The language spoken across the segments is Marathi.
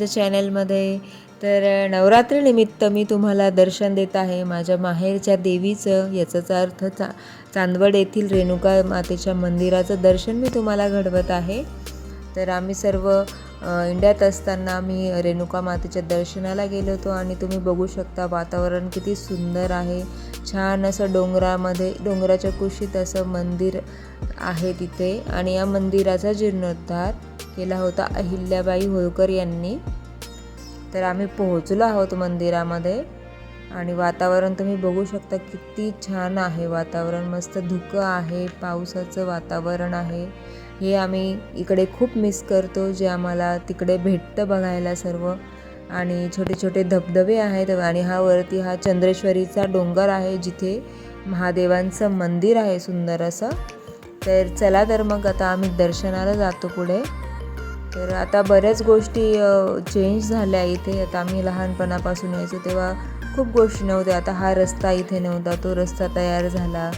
माझ्या चॅनलमध्ये. तर नवरात्रीनिमित्त मी तुम्हाला दर्शन देत आहे माझ्या माहेरच्या देवीचं. याचाच अर्थ चा चांदवड येथील रेणुका मातेच्या मंदिराचं दर्शन मी तुम्हाला घडवत आहे. तर आम्ही सर्व इंडियात असताना आम्ही रेणुका मातेच्या दर्शनाला गेलो होतो आणि तुम्ही बघू शकता वातावरण किती सुंदर आहे. छान असं डोंगरामध्ये डोंगराच्या कुशीत असं मंदिर आहे तिथे आणि या मंदिराचा जीर्णोद्धार केला होता अहिल्याबाई होळकर यांनी. तर आम्ही पोहोचलो आहोत मंदिरामध्ये आणि वातावरण तुम्ही बघू शकता किती छान आहे वातावरण. मस्त धुकं आहे पावसाचं वातावरण आहे. हे आम्ही इकडे खूप मिस करतो जे आम्हाला तिकडे भेटतं बघायला सर्व. आणि छोटे छोटे धबधबे आहेत आणि हा वरती हा चंद्रेश्वरीचा डोंगर आहे जिथे महादेवांचं मंदिर आहे सुंदर असं. तर चला तर मग आता आम्ही दर्शनाला जातो पुढे. तर आता बऱ्याच गोष्टी चेंज झाल्या इथे. आता आम्ही लहानपणापासून यायचो तेव्हा खूप गोष्टी नव्हत्या. आता हा रस्ता इथे नव्हता तो रस्ता तयार झाला.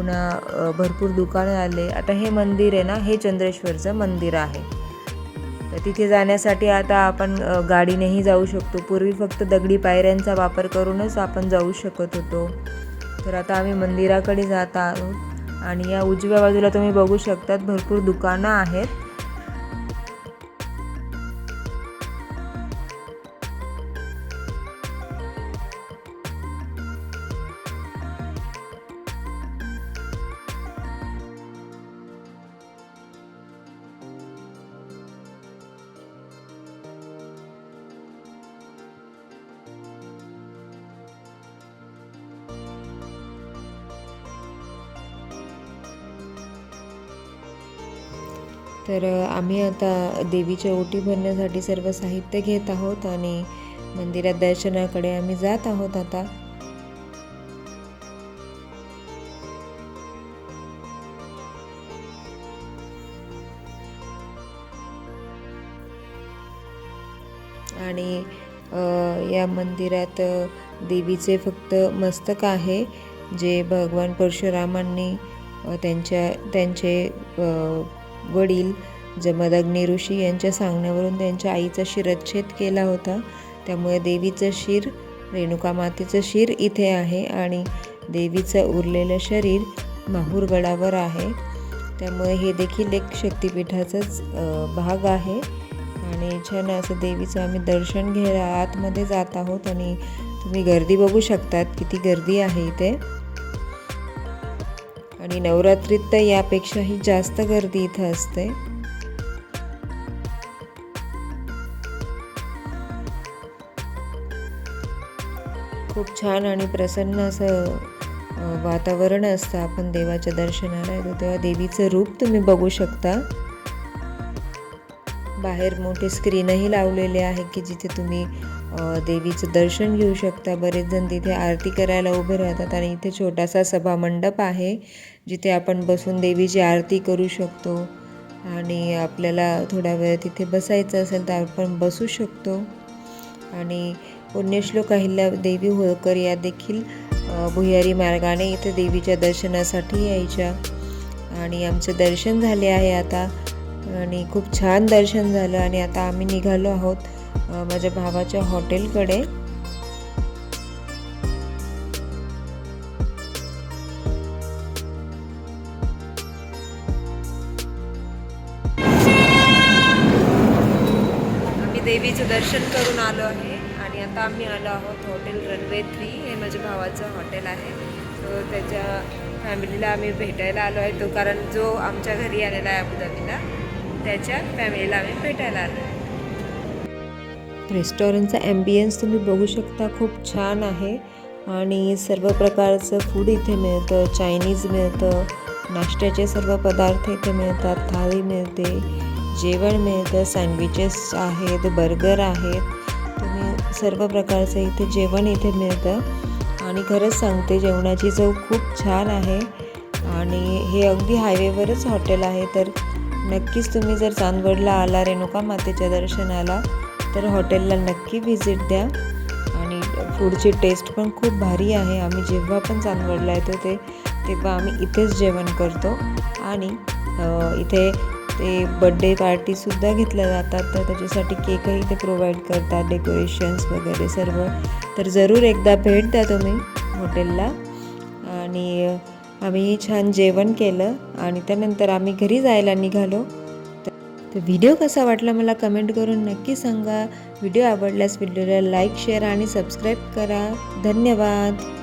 पुन्हा भरपूर दुकानं आले. आता हे मंदिर आहे ना हे चंद्रेश्वरचं मंदिर आहे. तर तिथे जाण्यासाठी आता आपण गाडीनेही जाऊ शकतो. पूर्वी फक्त दगडी पायऱ्यांचा वापर करूनच आपण जाऊ शकत होतो. तर आता आम्ही मंदिराकडे जात आहोत. आणि या उजव्या बाजूला तुम्ही बघू शकतात भरपूर दुकानं आहेत. तर आम्ही आता देवीच्या ओटी भरण्यासाठी सर्व साहित्य घेत आहोत आणि मंदिरात दर्शनाकडे आम्ही जात आहोत आता. आणि या मंदिरात देवीचे फक्त मस्तक आहे जे भगवान परशुरामांनी त्यांच्या त्यांचे वडील जमदग्नी ऋषी यांच्या सांगण्यावरून त्यांच्या आईचा शिरच्छेद केला होता. त्यामुळे देवीचं शिर रेणुका मातेचं शिर इथे आहे आणि देवीचं उरलेलं शरीर माहूरगडावर आहे. त्यामुळे हे देखील एक शक्तिपीठाचाच भाग आहे. आणि छान असं देवीचं आम्ही दर्शन घ्यायला आतमध्ये जात आहोत आणि तुम्ही गर्दी बघू शकतात किती गर्दी आहे इथे. आणि नवरात्रीत तर यापेक्षाही जास्त गर्दी इथं असते. खूप छान आणि प्रसन्न असं वातावरण असतं आपण देवाच्या दर्शनाला. येतो तेव्हा देवीचं रूप तुम्ही बघू शकता. बाहेर मोठे स्क्रीनही लावलेले आहे की जिथे तुम्ही देवीचं दर्शन घेऊ शकता. बरेच जण तिथे आरती करायला उभे राहतात आणि इथे छोटासा सभामंडप आहे जिथे आपण बसून देवीची आरती करू शकतो. आणि आपल्याला थोडा वेळ तिथे बसायचं असेल तर आपण बसू शकतो. आणि पुण्यश्लोक अहिल्या देवी होळकर या देखील भुयारी मार्गाने इथे देवीच्या दर्शनासाठी यायच्या. आणि आमचं दर्शन झाले आहे आता. आणि खूप छान दर्शन झालं आणि आता आम्ही निघालो आहोत. माझ्या भावाच्या हॉटेलकडे. आम्ही देवीचं दर्शन करून आलो आहे आणि आता आम्ही आलो आहोत हॉटेल रनवे थ्री हे माझ्या भावाचं हॉटेल आहे. तो त्याच्या फॅमिलीला आम्ही भेटायला आलो आहे. तो कारण जो आमच्या घरी आलेला आहे अबुधाबीला त्याच्या फॅमिलीला आम्ही भेटायला आलो आहे. रेस्टॉरंटचा ॲम्बियन्स तुम्ही बघू शकता खूप छान आहे. आणि सर्व प्रकारचं फूड इथे मिळतं चायनीज मिळतं नाश्त्याचे सर्व पदार्थ इथे मिळतात थाळी मिळते जेवण मिळतं सँडविचेस आहेत बर्गर आहेत. तुम्ही सर्व प्रकारचं इथे जेवण इथे मिळतं. आणि खरंच सांगते जेवणाची चव खूप छान आहे. आणि हे अगदी हायवेवरच हॉटेल आहे तर नक्कीच तुम्ही जर चांदवडला आला रेणुका मातेच्या दर्शनाला तर हॉटेलला नक्की व्हिजिट द्या. आणि फूडची टेस्ट पण खूप भारी आहे. आम्ही जेव्हा पण चांदवडला येतो ते तेव्हा आम्ही इथेच जेवण करतो. आणि इथे ते बड्डे पार्टीसुद्धा घेतल्या जातात. तर त्याच्यासाठी केकही ते प्रोव्हाइड करतात डेकोरेशन्स वगैरे सर्व. तर जरूर एकदा भेट द्या तुम्ही हॉटेलला. आणि आम्ही छान जेवण केलं आणि त्यानंतर आम्ही घरी जायला निघालो. तर व्हिडिओ कसा वाटला मला कमेंट करून नक्की सांगा. व्हिडिओ आवडल्यास व्हिडिओला लाईक शेअर आणि सबस्क्राईब करा. धन्यवाद.